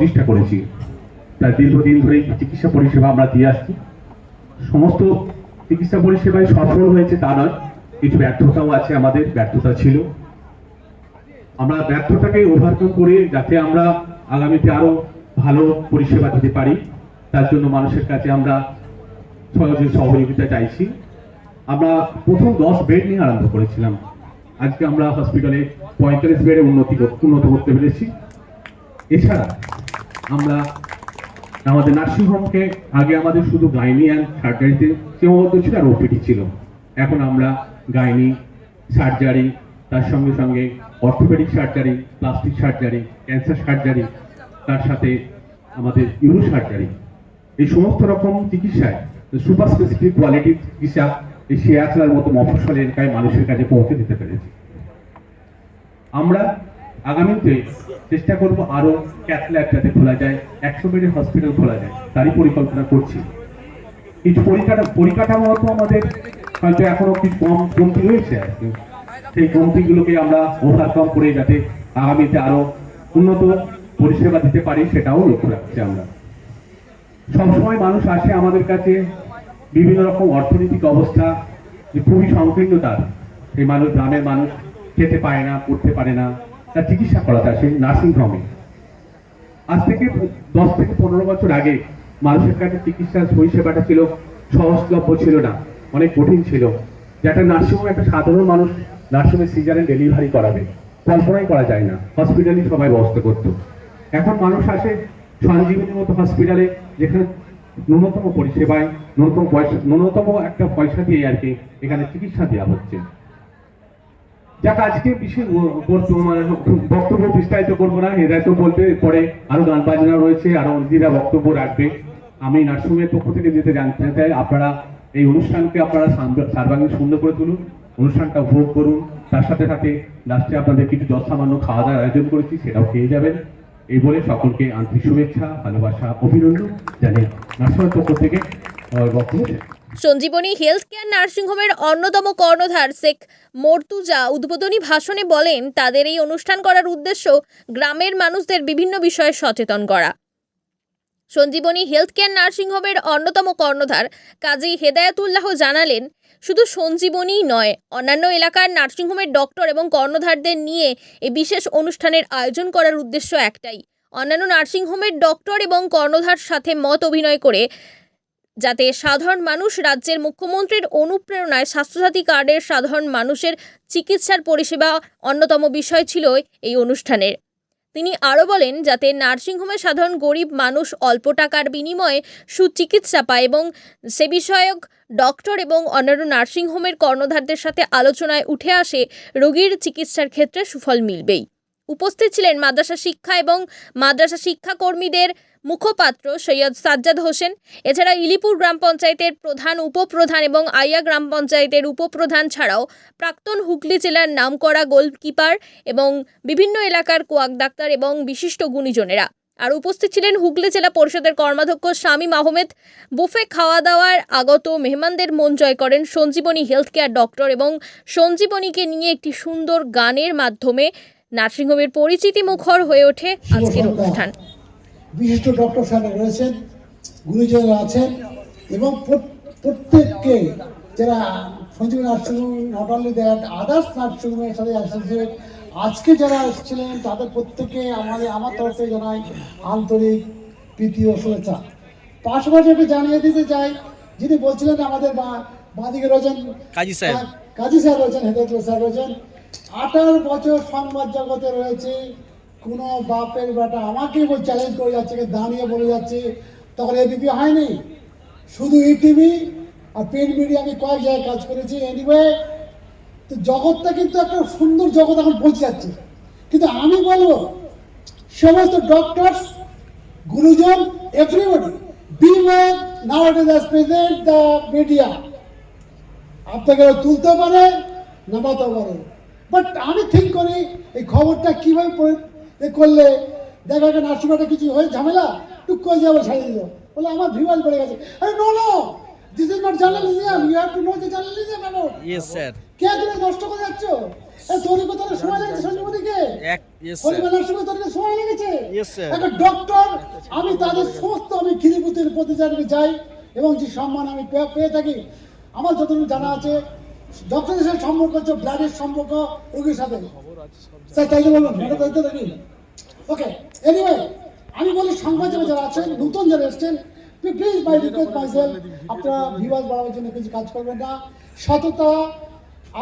প্রতিষ্ঠা করেছি। প্রায় দীর্ঘদিন ধরে চিকিৎসা পরিষেবা আমরা দিয়ে আসছি। সমস্ত চিকিৎসা পরিষেবায় সফল হয়েছে তা নয়, কিছু ব্যর্থতাও আছে আমাদের, ব্যর্থতা ছিল। আমরা ব্যর্থতাকে ওভারকাম করে যাতে আমরা আগামীতে আরও ভালো পরিষেবা দিতে পারি, তার জন্য মানুষের কাছে আমরা সহজে সহযোগিতা চাইছি। আমরা প্রথম দশ বেড নিয়ে আরম্ভ করেছিলাম। আজকে আমরা হসপিটালে পঁয়তাল্লিশ বেডে উন্নতি উন্নত করতে পেরেছি। এছাড়া আমরা আমাদের নার্সিংহোমকে, আগে আমাদের শুধু গাইনি অ্যান্ড সার্জারিতে সীমাবদ্ধ ছিল আর ওপিডি ছিল। এখন আমরা গাইনি সার্জারি তার সঙ্গে সঙ্গে orthopedic surgery plastic surgery cancer surgery তার সাথে আমাদের ইউরো সার্জারি এই সমস্ত রকম চিকিৎসায় সুপার স্পেসিফিক কোয়ালিটির চিকিৎসা এই শেয়াচলার মতো মফস্বল এলাকায় মানুষের কাছে পৌঁছে দিতে পেরেছি। আমরা আগামীতে চেষ্টা করব আরও ক্যাথল্যাব যাতে খোলা যায়, একশো বেডের হসপিটাল খোলা যায়, তারই পরিকল্পনা করছি। কিছু পরিকাঠামো পরিকাঠামো আমাদের হয়তো এখনও কিছু কম কমতি রয়েছে আর কি। সেই কমতিগুলোকে আমরা ওভারকাম করে যাতে আগামীতে আরও উন্নত পরিষেবা দিতে পারি, সেটাও লক্ষ্য রাখছি আমরা। সবসময় মানুষ আসে আমাদের কাছে, বিভিন্ন রকম অর্থনৈতিক অবস্থা, যে খুবই সংকীর্ণতার। সেই মানুষ, গ্রামের মানুষ খেতে পায় না, পড়তে পারে না। তার চিকিৎসা করাতে আসে নার্সিং হোমে। আজ থেকে দশ থেকে পনেরো বছর আগে মানুষের কাছে চিকিৎসার পরিষেবাটা ছিল, সহজলভ্য ছিল না, অনেক কঠিন ছিল। যেটা নার্সিংহোমে একটা সাধারণ মানুষ নার্সিংহোমে সিজারের ডেলিভারি করাবে, কল্পনাই করা যায় না, হসপিটালই সবাই ব্যবস্থা করতো। এখন মানুষ আসে সঞ্জীবনীর মতো হসপিটালে, যেখানে ন্যূনতম পরিষেবায়, ন্যূনতম পয়সা, ন্যূনতম একটা পয়সা দিয়ে আর কি এখানে চিকিৎসা দেওয়া হচ্ছে। যাক, আজকে বিশেষ বর্তমানে বক্তব্য বিস্তারিত করব না তো পরে আরও গান বাজনা রয়েছে, আরও দিদিরা বক্তব্য রাখবে। আমি পক্ষ থেকে যেতে জানতে চাই আপনারা এই অনুষ্ঠানকে আপনারা সার্ব- সর্বাঙ্গীন সুন্দর করে তুলুন, অনুষ্ঠানটা উপভোগ করুন। তার সাথে সাথে লাস্টে আপনাদের কিছু সামান্য খাওয়া দাওয়ার আয়োজন করেছি, সেটাও খেয়ে যাবেন। এই বলে সকলকে আন্তরিক শুভেচ্ছা, ভালোবাসা, অভিনন্দন জানিয়ে নার্সিংয়ের পক্ষ থেকে বক্তব্য। সঞ্জীবনী হেলথ কেয়ার নার্সিংহোমের অন্যতম কর্ণধার শেখ মর্তুজা উদ্বোধনী ভাষণে বলেন, তাদের এই অনুষ্ঠান করার উদ্দেশ্য গ্রামের মানুষদের বিভিন্ন বিষয়ে সচেতন করা। সঞ্জীবনী হেলথ কেয়ার নার্সিংহোমের অন্যতম কর্ণধার কাজী হেদায়াতুল্লাহ জানালেন, শুধু সঞ্জীবনীই নয়, অন্যান্য এলাকার নার্সিংহোমের ডক্টর এবং কর্ণধারদের নিয়ে এই বিশেষ অনুষ্ঠানের আয়োজন করার উদ্দেশ্য একটাই। অন্যান্য নার্সিংহোমের ডক্টর এবং কর্ণধার সাথে মত অভিনয় করে যাতে সাধারণ মানুষ রাজ্যের মুখ্যমন্ত্রীর অনুপ্রেরণায় স্বাস্থ্যসাথী কার্ডের সাধারণ মানুষের চিকিৎসার পরিষেবা অন্যতম বিষয় ছিল এই অনুষ্ঠানের। তিনি আরও বলেন, যাতে নার্সিংহোমে সাধারণ গরিব মানুষ অল্প টাকার বিনিময়ে সুচিকিৎসা পায় এবং সে বিষয়ক ডক্টর এবং অন্যান্য নার্সিংহোমের কর্ণধারদের সাথে আলোচনায় উঠে আসে, রোগীর চিকিৎসার ক্ষেত্রে সুফল মিলবেই। উপস্থিত ছিলেন মাদ্রাসা শিক্ষা এবং মাদ্রাসা শিক্ষাকর্মীদের মুখপাত্র সৈয়দ সাজ্জাদ হোসেন। এছাড়া ইলিপুর গ্রাম পঞ্চায়েতের প্রধান উপপ্রধান এবং আইয়া গ্রাম পঞ্চায়েতের উপপ্রধান ছাড়াও প্রাক্তন হুগলি জেলার নামকরা গোলকিপার এবং বিভিন্ন এলাকার কোয়াক ডাক্তার এবং বিশিষ্ট গুণীজনেরা। আর উপস্থিত ছিলেন হুগলি জেলা পরিষদের কর্মাধ্যক্ষ শামীম আহমেদ। বুফে খাওয়া দাওয়ার আগত মেহমানদের মন জয় করেন সঞ্জীবনী হেলথ কেয়ার ডক্টর এবং সঞ্জীবনীকে নিয়ে একটি সুন্দর গানের মাধ্যমে নার্সিংহোমের পরিচিতি মুখর হয়ে ওঠে আজকের অনুষ্ঠান। বিশিষ্ট ডক্টর সাহেব রয়েছেন গুরুজনরা আছেন এবং প্রত্যেককে যারা Sanjeevi nursing home not only that others নার্সিংহোমের সাথে অ্যাসোসিয়েট আজকে যারা এসেছিলেন তাদের প্রত্যেককে আমাদের আমার তরফ থেকে জানাই আন্তরিক প্রীতি ও শুভেচ্ছা। পাশাপাশি আমি জানিয়ে দিতে চাই যিনি বলছিলেন আমাদের বা- বাঁদিকে রয়েছেন কাজী সাহেব। কাজী স্যার রয়েছেন হেদায়তুল্লাহ স্যার রয়েছেন। আঠারো বছর সংবাদ জগতে রয়েছে, কোনো বাপের বেটা আমাকে চ্যালেঞ্জ করে যাচ্ছে দাঁড়িয়ে বলে যাচ্ছে, তখন এবিপি হয়নি। শুধু ইটিভি আর প্রিন্ট মিডিয়া আমি কয়েক জায়গায় কাজ করেছি। এনিওয়ে তো জগৎটা কিন্তু একটা সুন্দর জগৎ এখন পৌঁছে যাচ্ছে। কিন্তু আমি বলব, সমস্ত ডক্টরস গুরুজন everybody be present the media আপনাকে তুলতে পারে নামাতে পারে। বাট আমি ঠিক করি এই খবরটা কীভাবে করলে দেখা গেল নার্সিংহোমে কিছু হয়ে ঝামেলা টুক করে যাব ছাড়িয়ে দিল। বলে আমার ভিউয়াল পড়ে গেছে। আরে no no this is not journalism you have to know the journalism about yes sir কে তুমি নষ্ট করে যাচ্ছ? এ তৈরি অনেক সময় লেগেছে সঞ্জীবনীকে। এক ইয়েস স্যার মেলার সময় তৈরি করতে সময় লেগেছে। Yes, sir. একটা ডক্টর আমি তাদের সমস্ত আমি খিদিপুতির প্রতিচারণে যাই এবং যে সম্মান আমি পেয়ে থাকি আমার যতটুকু জানা আছে ডক্টরের সাথে সম্পর্ক হচ্ছে ব্লাডের সম্পর্ক রোগীর সাথে। স্যার তাই তো বলবেন এটা তাই তো নাকি ওকে এনিওয়ে আমি বলি সাংবাদিক যারা আছেন নতুন যারা এসছেন প্লিজ বাই রিকোয়েস্ট মাইসেলফ আপনারা ভিউয়ার্স বাড়াবার জন্য কিছু কাজ করবেন না। সততা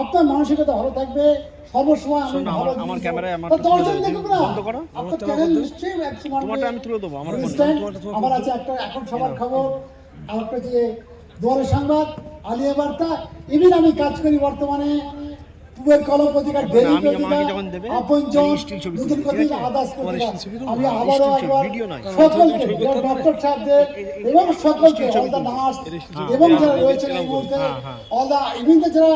আপনার মানসিকতা ভালো থাকবে। সর্বসময় আমি ভালো আমার ক্যামেরায় তুলে দেখুক না। বন্ধ করো। আপনার চ্যানেল নিশ্চয়ই এক তোমারটা আমি তুলে দেবো, আমার আছে একটা এখন সবার খবর। আর একটা যে দুয়ারে সংবাদ আলিয়া বার্তা। ইভিন আমি কাজ করি বর্তমানে। পূবের কলম পত্রিকা ডেলি পত্রিকা আপনজন আমি still ছবি নতুন পত্রিকা আদাস পত্রিকা still ছবি তুলবো? আমি আমি আবারও একবার সকলকে ডক্টর সাহেবদের এবং সকলকে অল দ্য নার্স এবং যারা রয়েছেন এই মুহূর্তে অল দ্য ইভিন যারা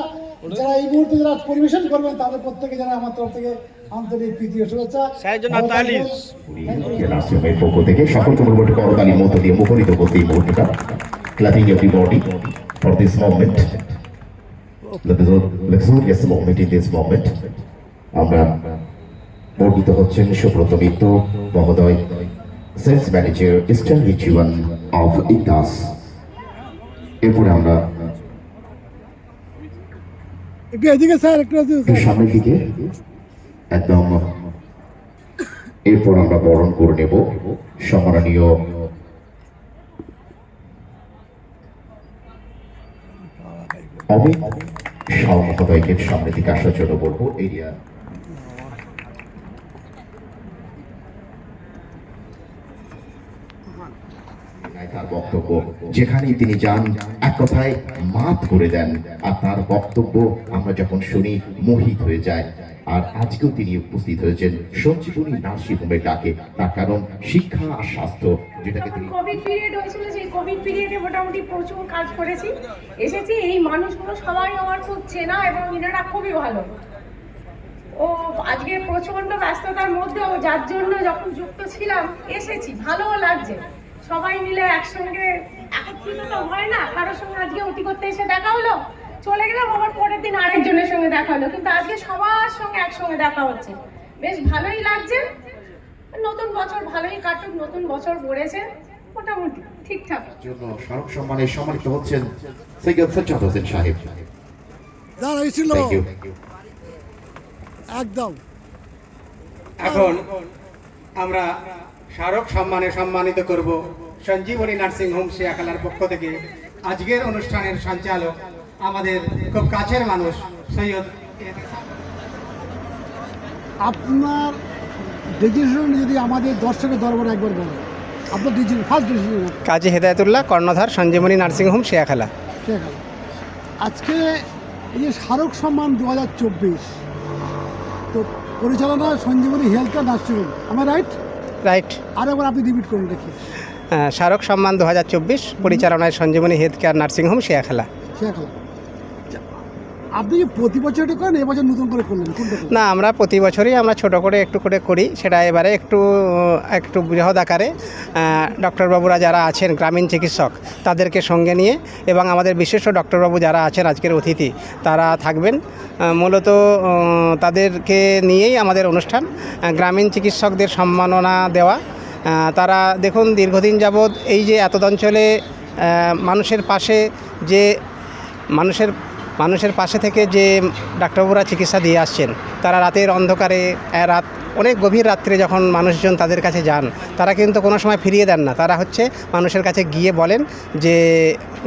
যারা এই মুহূর্তে যারা পরিবেশন করবেন তাদের প্রত্যেকে যারা আমার তরফ থেকে আন্তরিক প্রীতি ও শুভেচ্ছা পক্ষ থেকে সকলকে বলব মধ্য দিয়ে মুখরিত করতে এই মুহূর্তটা। Clapping everybody for this moment luxurious moment in this moment আমরা বর্ণিত হচ্ছেন সুব্রত মিত্র মহোদয় sales manager eastern ritual of Indus এরপরে আমরা সামনের দিকে একদম। এরপর আমরা বরণ করে নেব সম্মাননীয় শাহ মহোদয়কে সামনের দিকে আসার জন্য বলব, এরিয়া। তার বক্তব্য। যেখানেই তিনি যান, এক কথায় মাত করে দেন। আর তার বক্তব্য আমরা যখন শুনি, মোহিত হয়ে যায়। আর আজকেও তিনি উপস্থিত হয়েছেন সঞ্জীবনী নার্সিং হোমের ডাকে। তার কারণ শিক্ষা আর স্বাস্থ্য যেটাকে তিনি কোভিড পিরিয়ড হয়েছিল সেই কোভিড পিরিয়ডে মোটামুটি প্রচুর কাজ করেছি। এসেছি এই মানুষগুলো সবাই আমার খুব চেনা এবং এনারা খুবই ভালো। ও আজকে প্রচণ্ড ব্যস্ততার মধ্যেও যার জন্য যখন যুক্ত ছিলাম এসেছি ভালোও লাগছে। সবাই মিলে একসঙ্গে একত্রিত তো হয় না কারোর সঙ্গে আজকে অতি করতে এসে দেখা হলো চলে গেলাম আবার পরের দিন আরেকজনের সঙ্গে দেখা হলো। কিন্তু আজকে সবার সঙ্গে একসঙ্গে দেখা হচ্ছে। বেশ ভালোই লাগছে। নতুন বছর ভালোই কাটুক নতুন বছর পড়েছে মোটামুটি ঠিকঠাক। জন্য স্মারক সম্মানে সম্মানিত হচ্ছেন সৈয়দ সজ্জাদ হোসেন সাহেব। দাঁড়াইছিল একদম। এখন আমরা স্মারক সম্মানে সম্মানিত করব সঞ্জীবনী নার্সিং হোম শিয়াখালার পক্ষ থেকে। আজকের অনুষ্ঠানের সঞ্চালক আমাদের খুব কাছের মানুষ সৈয়দ আপনার ডিসিশন যদি আমাদের দর্শকের দরবারে একবার বলে আপনার decision first decision Kazi Hedayatullah কর্ণধার সঞ্জীবনী নার্সিংহোম শেয়াখালা। আছে আজকে এই যে স্মারক সম্মান দু হাজার চব্বিশ তো পরিচালনা Sanjeevani health care nursing home আমার রাইট রাইট আর একবার আপনি রিপিট করুন দেখি। হ্যাঁ, স্মারক সম্মান দু হাজার চব্বিশ পরিচালনায় Sanjeevani health care nursing home Sheakhala. এখন আপনি প্রতি বছর এটা করেন? এবছর নতুন করে করলেন না, আমরা প্রতি বছরই আমরা ছোট করে একটু করে করি। সেটা এবারে একটু একটু বৃহৎ আকারে ডক্টরবাবুরা যারা আছেন, গ্রামীণ চিকিৎসক, তাদেরকে সঙ্গে নিয়ে এবং আমাদের বিশিষ্ট ডক্টরবাবু যারা আছেন, আজকের অতিথি, তারা থাকবেন। মূলত তাদেরকে নিয়েই আমাদের অনুষ্ঠান গ্রামীণ চিকিৎসকদের সম্মাননা দেওয়া। তারা দেখুন, দীর্ঘদিন যাবৎ এই যে এত অঞ্চলে মানুষের পাশে যে মানুষের মানুষের পাশে থেকে যে ডাক্তারবাবুরা চিকিৎসা দিয়ে আসছেন তারা রাতের অন্ধকারে রাত অনেক গভীর রাত্রে যখন মানুষজন তাদের কাছে যান, তারা কিন্তু কোনো সময় ফিরিয়ে দেন না। তারা হচ্ছে মানুষের কাছে গিয়ে বলেন যে,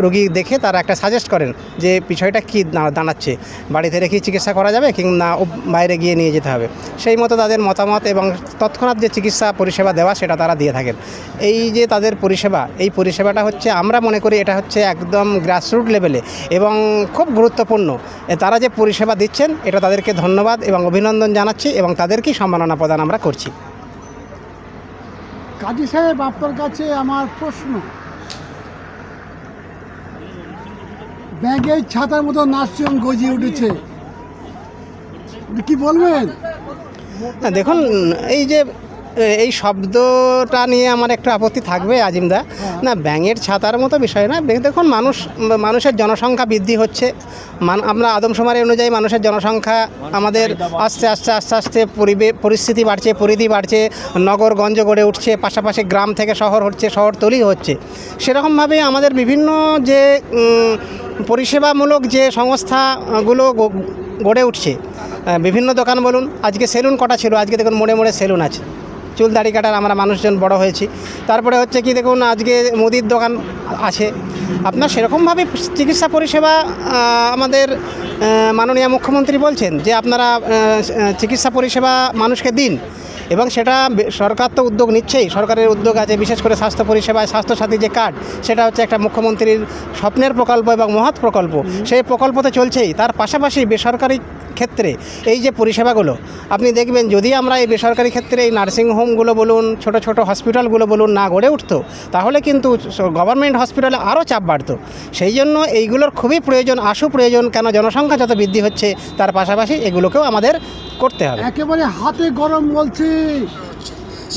রোগী দেখে তারা একটা সাজেস্ট করেন যে, বিষয়টা কী দাঁড়াচ্ছে? বাড়িতে রেখে চিকিৎসা করা যাবে কিংবা বাইরে গিয়ে নিয়ে যেতে হবে? সেই মতো তাদের মতামত এবং তৎক্ষণাৎ যে চিকিৎসা পরিষেবা দেওয়া সেটা তারা দিয়ে থাকেন। এই যে তাদের পরিষেবা, এই পরিষেবাটা হচ্ছে আমরা মনে করি এটা হচ্ছে একদম গ্রাসরুট লেভেলে এবং খুব গুরুত্বপূর্ণ। তারা যে পরিষেবা দিচ্ছেন, এটা তাদেরকে ধন্যবাদ এবং অভিনন্দন জানাচ্ছি এবং তাদেরকেই সম্মাননা প্রদান আমরা করছি। কাজী সাহেব আপনার কাছে আমার প্রশ্ন। ব্যাগের ছাতার মতো নার্সিং গজিয়ে উঠেছে। কি বলবেন? দেখুন এই যে এই শব্দটা নিয়ে আমার একটু আপত্তি থাকবে আজিমদা না ব্যাঙের ছাতার মতো বিষয় না। দেখুন মানুষ মানুষের জনসংখ্যা বৃদ্ধি হচ্ছে। মান আমরা আদমশুমারি অনুযায়ী মানুষের জনসংখ্যা আমাদের আস্তে আস্তে আস্তে আস্তে পরিবে পরিস্থিতি বাড়ছে পরিধি বাড়ছে নগরগঞ্জ গড়ে উঠছে পাশাপাশি গ্রাম থেকে শহর হচ্ছে শহরতলি হচ্ছে। সেরকমভাবে আমাদের বিভিন্ন যে পরিষেবামূলক যে সংস্থাগুলো গড়ে উঠছে বিভিন্ন দোকান বলুন আজকে সেলুন কটা ছিল? আজকে দেখুন মোড়ে মোড়ে সেলুন আছে। চুল দাড়ি কাটার আমরা মানুষজন বড় হয়েছি। তারপরে হচ্ছে কি দেখুন, আজকে মুদির দোকান আছে। আপনার সেরকমভাবে চিকিৎসা পরিষেবা আমাদের মাননীয় মুখ্যমন্ত্রী বলছেন যে আপনারা চিকিৎসা পরিষেবা মানুষকে দিন। এবং সেটা সরকার তো উদ্যোগ নিচ্ছেই। সরকারের উদ্যোগ আছে বিশেষ করে স্বাস্থ্য পরিষেবায় স্বাস্থ্যসাথী যে কার্ড সেটা হচ্ছে একটা মুখ্যমন্ত্রীর স্বপ্নের প্রকল্প এবং মহৎ প্রকল্প। সেই প্রকল্প তো চলছেই। তার পাশাপাশি বেসরকারি ক্ষেত্রে এই যে পরিষেবাগুলো আপনি দেখবেন যদি আমরা এই বেসরকারি ক্ষেত্রে এই নার্সিংহোমগুলো বলুন ছোট ছোট হসপিটালগুলো বলুন না গড়ে উঠতো তাহলে কিন্তু গভর্নমেন্ট হসপিটালে আরও চাপ বাড়তো। সেই জন্য এইগুলোর খুবই প্রয়োজন আশু প্রয়োজন কেন জনসংখ্যা যত বৃদ্ধি হচ্ছে তার পাশাপাশি এগুলোকেও আমাদের করতে হবে। একেবারে হাতে গরম বলছি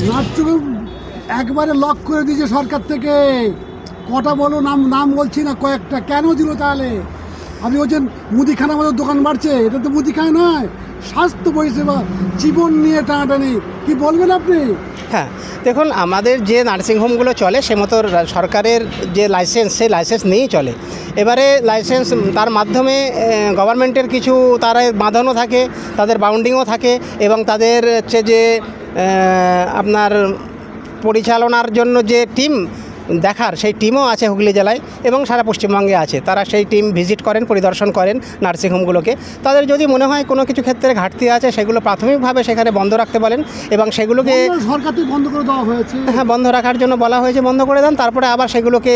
নার্সিংহোম একবারে লক করে দিয়েছে সরকার থেকে। কটা বলো, নাম নাম বলছি না কয়েকটা। কেন দিল তাহলে? আপনি বলছেন মুদিখানা আমাদের দোকান বাড়ছে, এটা তো মুদিখানা নয়, স্বাস্থ্য পরিষেবা, জীবন নিয়ে টানাটানি, কি বলবেন আপনি? হ্যাঁ দেখুন, আমাদের যে নার্সিংহোমগুলো চলে, সে মতো সরকারের যে লাইসেন্স, সেই লাইসেন্স নিয়েই চলে। এবারে লাইসেন্স, তার মাধ্যমে গভর্নমেন্টের কিছু তারা বাঁধানো থাকে, তাদের বাউন্ডিংও থাকে এবং তাদের হচ্ছে যে আপনার পরিচালনার জন্য যে টিম দেখার সেই টিমও আছে হুগলি জেলায় এবং সারা পশ্চিমবঙ্গে আছে। তারা সেই টিম ভিজিট করেন পরিদর্শন করেন নার্সিংহোমগুলোকে তাদের যদি মনে হয় কোনো কিছু ক্ষেত্রে ঘাটতি আছে সেগুলো প্রাথমিকভাবে সেখানে বন্ধ রাখতে বলেন এবং সেগুলোকে সরকার বন্ধ করে দেওয়া হয়েছে। হ্যাঁ বন্ধ রাখার জন্য বলা হয়েছে বন্ধ করে দেন তারপরে আবার সেগুলোকে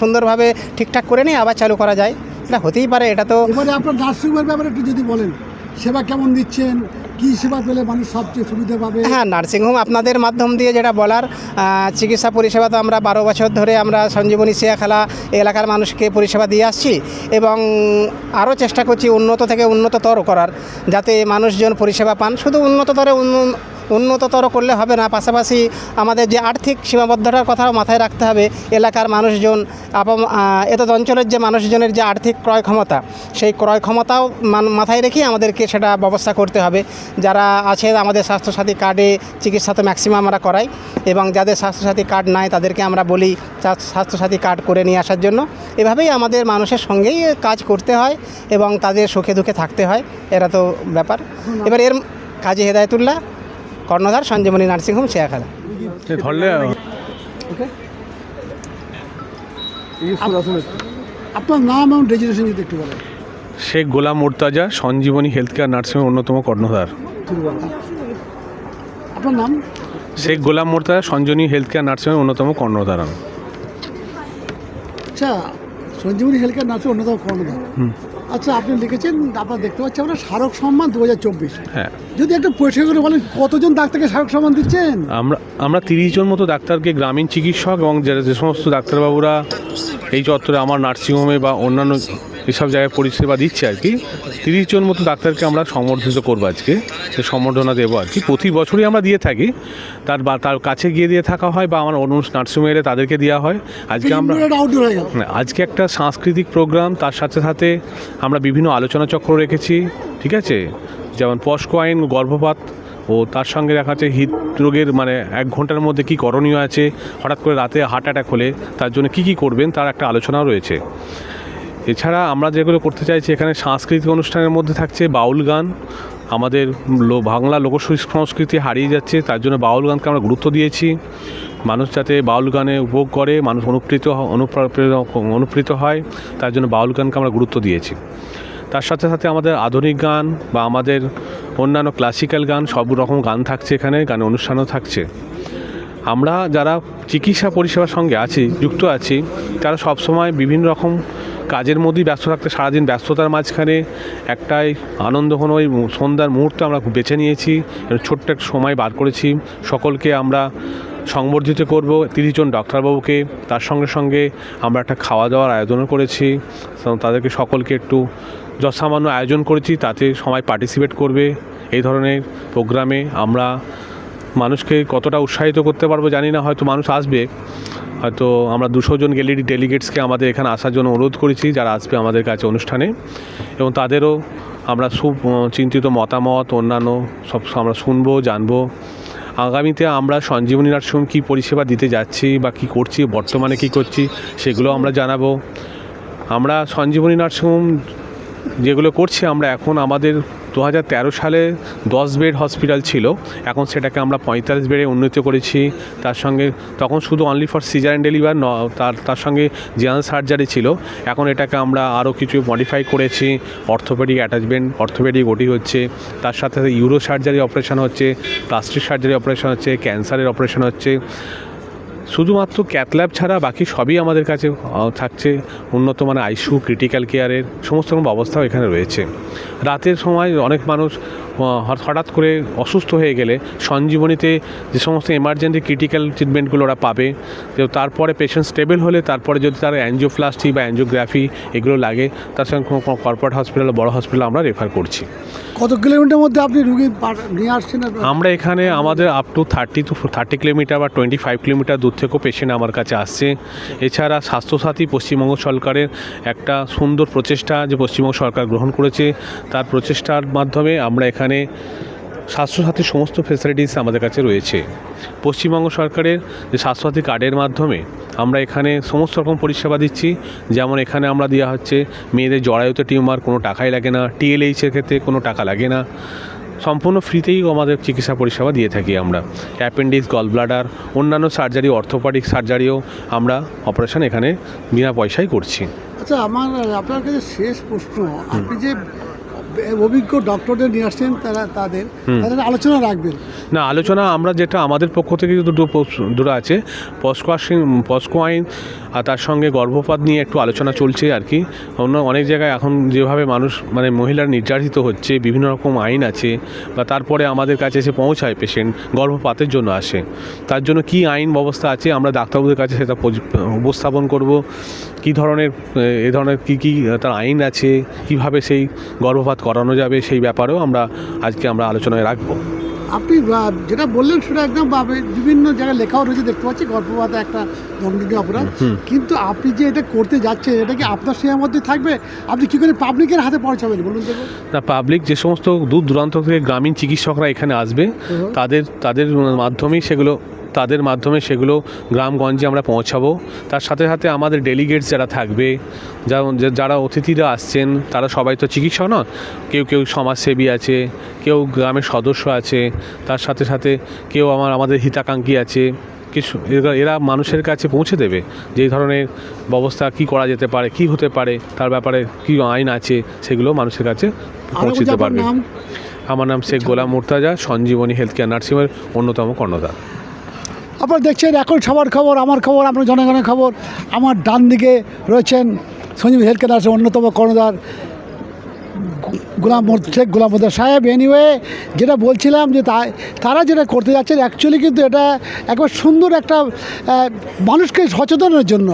সুন্দরভাবে ঠিকঠাক করে নিয়ে আবার চালু করা যায়। এটা হতেই পারে এটা তো আপনার নার্সিংহোমের ব্যাপারে একটু যদি বলেন সেবা কেমন দিচ্ছেন? কি সেবা পেলে মানুষ সবচেয়ে সুবিধা পাবে? হ্যাঁ নার্সিংহোম আপনাদের মাধ্যম দিয়ে যেটা বলার চিকিৎসা পরিষেবা তো আমরা বারো বছর ধরে আমরা সঞ্জীবনী খেলা এলাকার মানুষকে পরিষেবা দিয়ে আসছি এবং আরও চেষ্টা করছি উন্নত থেকে উন্নততর করার, যাতে মানুষজন পরিষেবা পান। শুধু উন্নততরে উন্ন- উন্নততর করলে হবে না, পাশাপাশি আমাদের যে আর্থিক সীমাবদ্ধতার কথাও মাথায় রাখতে হবে। এলাকার মানুষজন, আপাম এতদ অঞ্চলের যে মানুষজনের যে আর্থিক ক্রয় ক্ষমতা, সেই ক্রয় ক্ষমতাও মাথায় রেখেই আমাদেরকে সেটা ব্যবস্থা করতে হবে। যারা আছে আমাদের স্বাস্থ্যসাথী কার্ডে চিকিৎসা তো ম্যাক্সিমাম আমরা করাই এবং যাদের স্বাস্থ্যসাথী কার্ড নাই তাদেরকে আমরা বলি স্বাস্থ্যসাথী কার্ড করে নিয়ে আসার জন্য। এভাবেই আমাদের মানুষের সঙ্গেই কাজ করতে হয় এবং তাদের সুখে দুঃখে থাকতে হয় এরা তো ব্যাপার। এবার এর কাজী হেদায়তুল্লাহ কর্ণধার সঞ্জীবনী নার্সিংহোম শেয়াখালা। ধরলে আপনার নাম এবং রেজিস্ট্রেশন যদি একটু বলেন। শেখ গোলাম মোর্তাজা সঞ্জীবনী হেলথ কেয়ার নার্সিংয়ের অন্যতম কর্ণধার। আপনার নাম? শেখ গোলাম মোর্তাজা সঞ্জীবনী হেলথ কেয়ার নার্সিংয়ের অন্যতম কর্ণধার আমি। আচ্ছা সঞ্জীবনী হেলথ কেয়ার নার্সের অন্যতম কর্ণধার। আচ্ছা আপনি লিখেছেন আপনার দেখতে পাচ্ছি আমরা স্মারক সম্মান দু হাজার চব্বিশ। হ্যাঁ। যদি একটু পরিষ্কার করে বলেন কতজন ডাক্তারকে স্মারক সম্মান দিচ্ছেন? আমরা আমরা তিরিশ জন মতো ডাক্তারকে গ্রামীণ চিকিৎসক এবং যে যে সমস্ত ডাক্তারবাবুরা এই চত্বরে আমার নার্সিংহোমে বা অন্যান্য এসব জায়গায় পরিষেবা দিচ্ছে আর কি। তিরিশ জন মতো ডাক্তারকে আমরা সম্বর্ধিত করব আজকে। সে সম্বর্ধনা দেবো আর কি। প্রতি বছরই আমরা দিয়ে থাকি। তার বা তার কাছে গিয়ে দিয়ে থাকা হয় বা আমার অন্য নার্সিংহোমে এলে তাদেরকে দেওয়া হয়। আজকে আমরা আজকে একটা সাংস্কৃতিক প্রোগ্রাম তার সাথে সাথে আমরা বিভিন্ন আলোচনা চক্র রেখেছি ঠিক আছে? যেমন পস্কো আইন গর্ভপাত ও তার সঙ্গে দেখা যাচ্ছে হৃদরোগের মানে এক ঘণ্টার মধ্যে কি করণীয় আছে? হঠাৎ করে রাতে হার্ট অ্যাটাক হলে তার জন্য কি কি করবেন? তার একটা আলোচনাও রয়েছে। এছাড়া আমরা যেগুলো করতে চাইছি, এখানে সাংস্কৃতিক অনুষ্ঠানের মধ্যে থাকছে বাউল গান। আমাদের বাংলা লোক সংস্কৃতি হারিয়ে যাচ্ছে, তার জন্য বাউল গানকে আমরা গুরুত্ব দিয়েছি। মানুষ যাতে বাউল গানে উপভোগ করে, মানুষ অনুপ্রীত অনুপ্রীত হয়, তার জন্য বাউল গানকে আমরা গুরুত্ব দিয়েছি। তার সাথে সাথে আমাদের আধুনিক গান বা আমাদের অন্যান্য ক্লাসিক্যাল গান, সব রকম গান থাকছে এখানে গানে অনুষ্ঠানও থাকছে। আমরা যারা চিকিৎসা পরিষেবার সঙ্গে আছি, যুক্ত আছি, তারা সবসময় বিভিন্ন রকম কাজের মধ্যেই ব্যস্ত থাকতে, সারাদিন ব্যস্ততার মাঝখানে একটাই আনন্দঘন ওই সন্ধ্যার মুহূর্তে আমরা বেছে নিয়েছি ছোট্ট একটা সময় বার করেছি। সকলকে আমরা সংবর্ধিত করব তিরিশ জন ডক্টরবাবুকে তার সঙ্গে সঙ্গে আমরা একটা খাওয়া দাওয়ার আয়োজনও করেছি তাদেরকে সকলকে একটু যৎসামান্য আয়োজন করেছি, তাতে সবাই পার্টিসিপেট করবে। এই ধরনের প্রোগ্রামে আমরা মানুষকে কতটা উৎসাহিত করতে পারব জানি না, হয়তো মানুষ আসবে। হয়তো আমরা দুশো জন গ্যালারি ডেলিগেটসকে আমাদের এখানে আসার জন্য অনুরোধ করেছি, যারা আসবে আমাদের কাছে অনুষ্ঠানে। এবং তাদেরও আমরা সুচিন্তিত মতামত, অন্যান্য সব আমরা শুনব, জানব। আগামীতে আমরা সঞ্জীবনী নার্সিংহোম কী পরিষেবা দিতে যাচ্ছি বা কী করছি, বর্তমানে কী করছি, সেগুলো আমরা জানাব। আমরা সঞ্জীবনী নার্সিংহোম যেগুলো করছি, আমরা এখন আমাদের দু হাজার তেরো সালে দশ বেড হসপিটাল ছিল। এখন সেটাকে আমরা পঁয়তাল্লিশ বেডে উন্নীত করেছি। তার সঙ্গে তখন শুধু only for caesar and delivery, তার তার সঙ্গে জেনারেল সার্জারি ছিল। এখন এটাকে আমরা আরও কিছু মডিফাই করেছি। অর্থোপেডিক অ্যাটাচমেন্ট অর্থোপেডিক ওটি হচ্ছে। তার সাথে সাথে ইউরো সার্জারি অপারেশন হচ্ছে প্লাস্টিক সার্জারি অপারেশন হচ্ছে ক্যান্সারের অপারেশন হচ্ছে। শুধুমাত্র ক্যাথল্যাব ছাড়া বাকি সবই আমাদের কাছে থাকছে। উন্নত মানের আইসিউ ক্রিটিক্যাল কেয়ারের সমস্ত রকম ব্যবস্থাও এখানে রয়েছে। রাতের সময় অনেক মানুষ হঠাৎ- করে অসুস্থ হয়ে গেলে সঞ্জীবনীতে যে সমস্ত এমার্জেন্সি ক্রিটিক্যাল ট্রিটমেন্টগুলো ওরা পাবে তারপরে পেশেন্ট স্টেবল হলে তারপরে যদি তার অ্যাঞ্জিওপ্লাস্টি বা অ্যাঞ্জিওগ্রাফি এগুলো লাগে, তার সঙ্গে কর্পোরেট হসপিটাল বড় হসপিটাল আমরা রেফার করছি। কত কিলোমিটার মধ্যে আপনি রুগী নিয়ে আসছেন আমরা এখানে আমাদের up to thirty to thirty kilometre বা টোয়েন্টি ফাইভ কিলোমিটার দূর থেকেও পেশেন্ট আমার কাছে আসছে। এছাড়া স্বাস্থ্যসাথী পশ্চিমবঙ্গ সরকারের একটা সুন্দর প্রচেষ্টা যে পশ্চিমবঙ্গ সরকার গ্রহণ করেছে, তার প্রচেষ্টার মাধ্যমে আমরা এখানে স্বাস্থ্যসাথীর সমস্ত ফেসিলিটিস আমাদের কাছে রয়েছে। পশ্চিমবঙ্গ সরকারের যে স্বাস্থ্যসাথী কার্ডের মাধ্যমে আমরা এখানে সমস্ত রকম পরিষেবা দিচ্ছি। যেমন এখানে আমরা দেওয়া হচ্ছে মেয়েদের জরায়ুতে টিউমার কোনো টাকাই লাগে না। টিএলএইচের ক্ষেত্রে কোনো টাকা লাগে না। সম্পূর্ণ ফ্রিতেই আমাদের চিকিৎসা পরিষেবা দিয়ে থাকি আমরা। অ্যাপেন্ডিক্স গল ব্লাডার অন্যান্য সার্জারি অর্থোপেডিক সার্জারিও আমরা অপারেশন এখানে বিনা পয়সায় করছি। আচ্ছা আমার আপনার কাছে শেষ প্রশ্ন। আপনি যে অভিজ্ঞ ডক্টরদের নিয়ে আসছেন তারা তাদের তাদের আলোচনা রাখবেন। না আলোচনা আমরা যেটা আমাদের পক্ষ থেকে দুটো দুটো আছে পস্কো আইন পস্কো আইন আর তার সঙ্গে গর্ভপাত নিয়ে একটু আলোচনা চলছে আর কি। অন্য অনেক জায়গায় এখন যেভাবে মানুষ মানে মহিলার নির্যাতিত হচ্ছে বিভিন্ন রকম আইন আছে বা তারপরে আমাদের কাছে এসে পৌঁছায় পেশেন্ট গর্ভপাতের জন্য আসে। তার জন্য কি আইন ব্যবস্থা আছে আমরা ডাক্তারবাবুদের কাছে সেটা উপস্থাপন করব। কি ধরনের এ ধরনের কি কি তার আইন আছে কীভাবে সেই গর্ভপাত করানো যাবে সেই ব্যাপারেও আমরা আজকে আমরা আলোচনায় রাখব। আপনি যেটা বললেন সেটা একদম বিভিন্ন জায়গায় লেখাও রয়েছে দেখতে পাচ্ছি গর্ভপাত একটা দণ্ডনীয় অপরাধ। কিন্তু আপনি যে এটা করতে যাচ্ছেন এটা কি আপনার সীমার মধ্যে থাকবে? আপনি কী করে পাবলিকের হাতে পৌঁছাবেন বলুন না পাবলিক যে সমস্ত দূর দূরান্ত থেকে গ্রামীণ চিকিৎসকরা এখানে আসবে তাদের তাদের মাধ্যমেই সেগুলো তাদের মাধ্যমে সেগুলো গ্রামগঞ্জে আমরা পৌঁছাবো। তার সাথে সাথে আমাদের ডেলিগেটস যারা থাকবে যেমন যারা অতিথিরা আসছেন তারা সবাই তো চিকিৎসক না কেউ কেউ সমাজসেবী আছে কেউ গ্রামের সদস্য আছে তার সাথে সাথে কেউ আমার আমাদের হিতাকাঙ্ক্ষী আছে। কিছু এরা এরা মানুষের কাছে পৌঁছে দেবে যে এই ধরনের ব্যবস্থা কি করা যেতে পারে কি হতে পারে তার ব্যাপারে কি আইন আছে সেগুলো মানুষের কাছে পৌঁছে দিতে পারবে। আমার নাম শেখ গোলাম মুর্তাজা সঞ্জীবনী হেলথ কেয়ার নার্সিংয়ের অন্যতম কর্ণধার। আপনারা দেখছেন এখন সবার খবর আমার খবর আপনার জনগণের খবর। আমার ডান দিকে রয়েছেন সঞ্জীব হেলথ কেয়ার আছে অন্যতম কর্ণধার গু- গোলাম শেখ গোলাম মোদ্দার সাহেব। এনিওয়ে যেটা বলছিলাম যে তা তারা যেটা করতে যাচ্ছেন অ্যাকচুয়ালি কিন্তু এটা একবার সুন্দর একটা মানুষকে সচেতনের জন্য।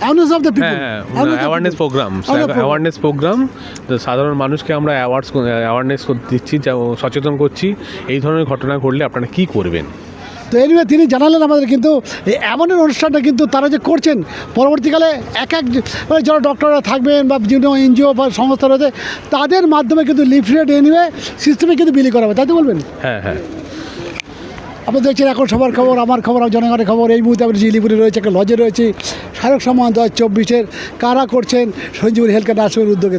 Awareness of the people awareness program awareness program সাধারণ মানুষকে আমরা অ্যাওয়ার্ডস অ্যাওয়ারনেস দিচ্ছি সচেতন করছি এই ধরনের ঘটনা ঘটলে আপনারা কী করবেন? তো এনিওয়ে তিনি জানালেন আমাদের কিন্তু এই এমনের অনুষ্ঠানটা কিন্তু তারা যে করছেন পরবর্তীকালে এক এক মানে যারা ডক্টররা থাকবেন বা বিভিন্ন এনজিও বা সংস্থা রয়েছে তাদের মাধ্যমে কিন্তু লিফলেট এনিওয়ে সিস্টেমে কিন্তু বিলি করা হবে তাই তো বলবেন? হ্যাঁ হ্যাঁ। আপনি দেখছেন এখন সবার খবর আমার খবর জনগণের খবর এই মুহূর্তে আমরা জিলিপুরে রয়েছে একটা লজে রয়েছে। স্মারক সম্মান দু হাজার চব্বিশের কারা করছেন? সঞ্জীবনী হেলথ কেয়ার নার্সিংয়ের উদ্যোগে।